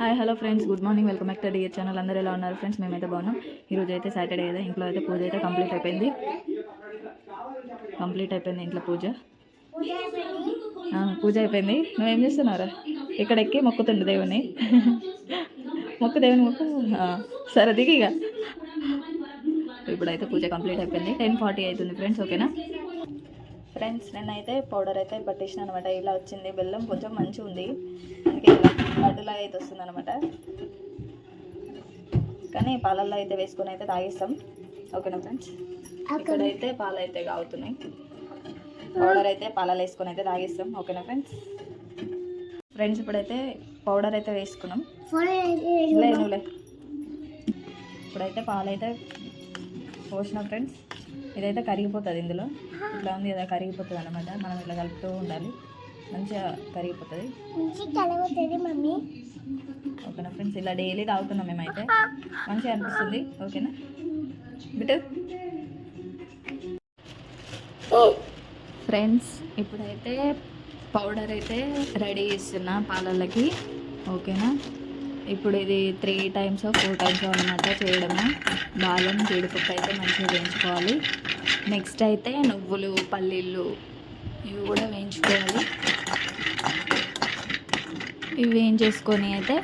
Hi hello friends good morning welcome back to dear channel అందరూ ఎలా ఉన్నారు friends మేమైతే బాగున్నాం. ఈరోజు అయితే సాటర్డే కదా. ఇంట్లో అయితే పూజ అయితే కంప్లీట్ అయిపోయింది. కంప్లీట్ అయిపోయింది ఇంట్లో పూజ. పూజ అయిపోయింది. నువ్వేం చేస్తున్నావురా? ఇక్కడ ఎక్కి మొక్కుతుండు దేవుని మొక్కు దేవుని మొక్కు. సరే దిగి ఇక. ఇప్పుడైతే పూజ కంప్లీట్ అయిపోయింది. టెన్ ఫార్టీ అవుతుంది ఫ్రెండ్స్ ఓకేనా? ఫ్రెండ్స్ నేనైతే పౌడర్ అయితే పట్టేసిన అనమాట. ఇలా వచ్చింది. బెల్లం కొంచెం మంచిగా ఉంది అందుకే ఇలా లడ్డులాగా అయితే వస్తుంది అనమాట కానీ పాలల్లో అయితే వేసుకొని అయితే తాగిస్తాం. ఓకేనా ఫ్రెండ్స్? ఇక్కడైతే పాలు అయితే కాగుతున్నాయి. పౌడర్ అయితే పాలలో వేసుకొని అయితే తాగిస్తాం. ఓకేనా ఫ్రెండ్స్? ఫ్రెండ్స్ ఇప్పుడైతే పౌడర్ అయితే వేసుకున్నాం. లే ఇప్పుడైతే పాలు అయితే పోసిన ఫ్రెండ్స్. ఇదైతే కరిగిపోతుంది ఇందులో. ఇట్లా ఉంది కదా కరిగిపోతుంది అనమాట మనం ఇట్లా కలుపుతూ ఉండాలి. మంచిగా కరిగిపోతుంది. మమ్మీ. ఓకేనా ఫ్రెండ్స్ ఇలా డైలీ తాగుతున్నాం మేమైతే. మంచిగా అనిపిస్తుంది ఓకేనా? బిటు ఫ్రెండ్స్ ఇప్పుడైతే పౌడర్ అయితే రెడీ చేస్తున్నా పాలల్లకి ఓకేనా? ఇప్పుడు ఇది త్రీ టైమ్స్ ఫోర్ టైమ్స్ అనమాట చేయడము. బాదం జీడిపప్పు అయితే మంచిగా వేయించుకోవాలి. నెక్స్ట్ అయితే నువ్వులు పల్లీలు ఇవి కూడా వేయించుకోవాలి. ఇవి చేసుకొని అయితే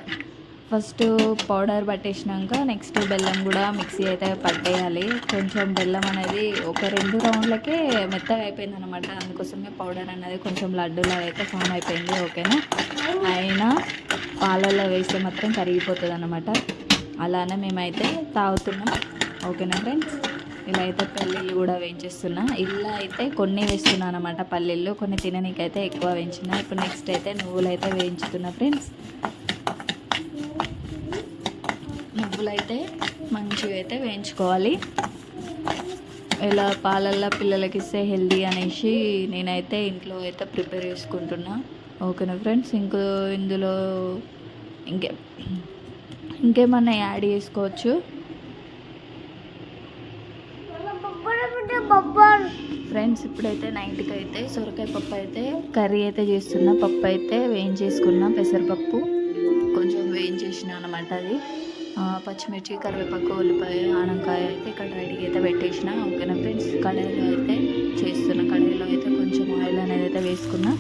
ఫస్ట్ పౌడర్ పట్టేసినాక నెక్స్ట్ బెల్లం కూడా మిక్సీ అయితే పట్టేయాలి. కొంచెం బెల్లం అనేది ఒక రెండు రౌండ్లకే మెత్తగా అయిపోయింది అనమాట అందుకోసమే పౌడర్ అనేది కొంచెం లడ్డూలా అయితే ఫామ్ అయిపోయింది ఓకేనా? అయినా పాలల్లో వేస్తే మాత్రం కరిగిపోతుంది అనమాట అలానే మేమైతే తాగుతున్నాం ఓకేనా ఫ్రెండ్స్ ఇలా అయితే పల్లీలు కూడా వేయించేస్తున్నా. ఇలా అయితే కొన్ని వేస్తున్నాను అనమాట పల్లీలు కొన్ని తిననీకైతే ఎక్కువ వేయించిన. ఇప్పుడు నెక్స్ట్ అయితే నువ్వులు అయితే వేయించుతున్నా ఫ్రెండ్స్ నువ్వులు అయితే మంచిగా అయితే వేయించుకోవాలి. ఇలా పాలల్లో పిల్లలకి ఇస్తే హెల్దీ అనేసి నేనైతే ఇంట్లో అయితే ప్రిపేర్ చేసుకుంటున్నా. ఓకేనా ఫ్రెండ్స్ ఇంకో ఇందులో ఇంకే ఇంకేమన్నా యాడ్ చేసుకోవచ్చు? ఫ్రెండ్స్ ఇప్పుడైతే నైట్కి అయితే సొరకాయ పప్పు అయితే కర్రీ అయితే చేస్తున్నా. పప్పు అయితే వేయించేసుకున్నా పెసరపప్పు. కొంచెం వేయించేసిన అనమాట అది. పచ్చిమిర్చి కరివేపాకు ఉల్లిపాయ ఆనకాయ అయితే ఇక్కడ రెడీగా అయితే పెట్టేసిన. ఓకేనా ఫ్రెండ్స్? కడాయిలో అయితే చేస్తున్నా. కడాయిలో అయితే కొంచెం ఆయిల్ అనేది అయితే వేసుకున్నా.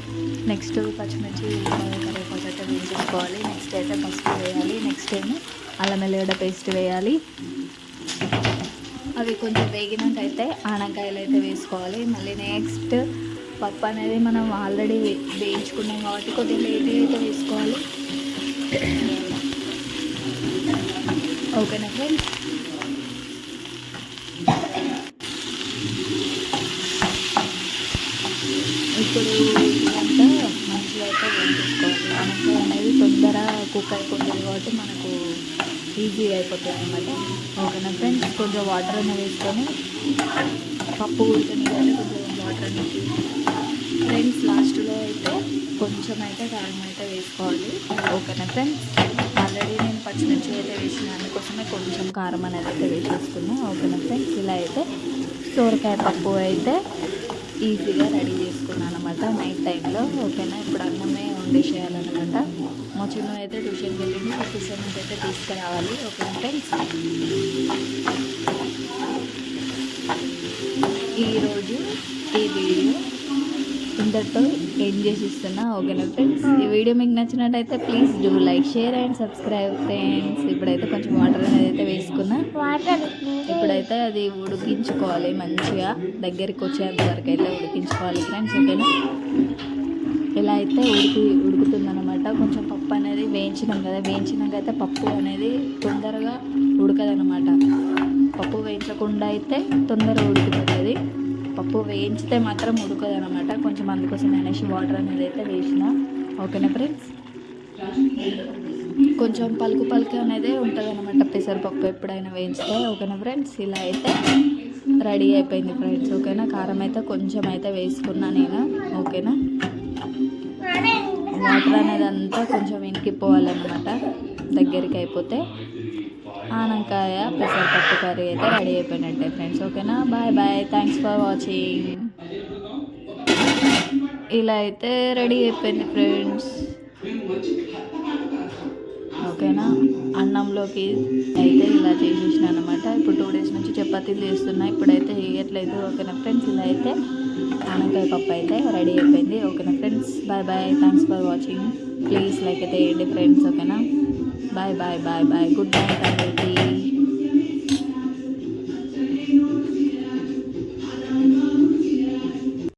నెక్స్ట్ పచ్చిమిర్చి ఉల్లిపాయ కరివేపాకు అయితే వేయించేసుకోవాలి. నెక్స్ట్ అయితే పసుపు వేయాలి. నెక్స్ట్ ఏమో అల్లం వెల్లిగడ్డ పేస్ట్ వేయాలి. అవి కొంచెం వేగినాక అయితే ఆనకాయలు అయితే వేసుకోవాలి. మళ్ళీ నెక్స్ట్ పప్పు అనేది మనం ఆల్రెడీ వేయించుకున్నాం కాబట్టి కొద్దిగా లేట్గా అయితే వేసుకోవాలి. ఓకేనా ఫ్రెండ్స్ ఇప్పుడు ఇదంతా మంచిగా అయితే వేయించుకోవాలి. ఆనకాయ అనేది తొందర కుక్ అయిపోతుంది కాబట్టి మనకు ఈజీ అయిపోతుంది అనమాట ఓకేనా ఫ్రెండ్స్ కొంచెం వాటర్ అనేది వేసుకొని పప్పు ఉడకనియాలి కొంచెం వాటర్ అనేది ఫ్రెండ్స్ లాస్ట్లో అయితే కొంచెం అయితే కారం అయితే వేసుకోవాలి. ఓకేనా ఫ్రెండ్స్ ఆల్రెడీ నేను పచ్చిమిర్చి అయితే వేసిన అందుకోసమే కొంచెం కారం అనేది అయితే వేసేసుకున్నాను ఓకేనా ఫ్రెండ్స్ ఇలా అయితే సోరకాయ పప్పు అయితే ఈజీగా రెడీ చేసుకున్నాను అనమాట నైట్ టైంలో. ఓకేనా? ఇప్పుడు అన్నమే వండేసేయాలన్నమాట మా చిన్న అయితే ట్యూషన్కి వెళ్ళింది. ఆ ట్యూషన్ నుంచి అయితే తీసుకురావాలి. ఓకేనా ఫ్రెండ్స్ ఈరోజు ఈ వీడియో ఇంతటితో ఏం చేసి ఇస్తున్నా ఓకేనా ఫ్రెండ్స్ ఈ వీడియో మీకు నచ్చినట్టయితే please do like share and subscribe friends. ఇప్పుడైతే కొంచెం వాటర్ అనేది అయితే వేసుకున్నా. వాటర్ ఇప్పుడైతే అది ఉడికించుకోవాలి మంచిగా. దగ్గరికి వచ్చేంత వరకు అయితే ఉడికించుకోవాలి ఫ్రెండ్స్ ఓకేనా? ఇలా అయితే ఉడికి ఉడుకుతుందన్నమాట. కొంచెం పప్పు అనేది వేయించినాం కదా వేయించినాక అయితే పప్పు అనేది తొందరగా ఉడకదనమాట పప్పు వేయించకుండా అయితే తొందరగా ఉడికిపోతుంది పప్పు వేయించితే మాత్రం ఉడకదనమాట కొంచెం అందుకోసం అనేసి వాటర్ అనేది అయితే వేసిన. ఓకేనా ఫ్రెండ్స్? కొంచెం పలుకు పలుకు అనేది ఉంటుంది అనమాట పెసరపప్పు ఎప్పుడైనా వేయించితే. ఓకేనా ఫ్రెండ్స్? ఇలా అయితే రెడీ అయిపోయింది ఫ్రెండ్స్. ఓకేనా? కారం అయితే కొంచెం అయితే వేసుకున్నా నేను. ఓకేనా? వాటర్ అనేది అంతా కొంచెం ఇంకిపోవాలన్నమాట దగ్గరికి అయిపోతే ఆనకాయ పెసరపప్పు కర్రీ అయితే రెడీ అయిపోయినట్టే ఫ్రెండ్స్. ఓకేనా? Bye bye. Thanks for watching ఇలా అయితే రెడీ అయిపోయింది ఫ్రెండ్స్. ఓకేనా? అన్నంలోకి అయితే ఇలా చేసేసిన అనమాట ఇప్పుడు టూ డేస్ నుంచి చపాతీలు చేస్తున్నా. ఇప్పుడైతే వేయట్లేదు ఓకేనా ఫ్రెండ్స్? ఇలా అయితే ఆనకాయ పప్పు అయితే రెడీ అయిపోయింది ఓకేనా friends? Bye bye thanks for watching please like అయితే వేయండి ఫ్రెండ్స్ ఓకేనా? Bye bye bye bye good night అందరికీ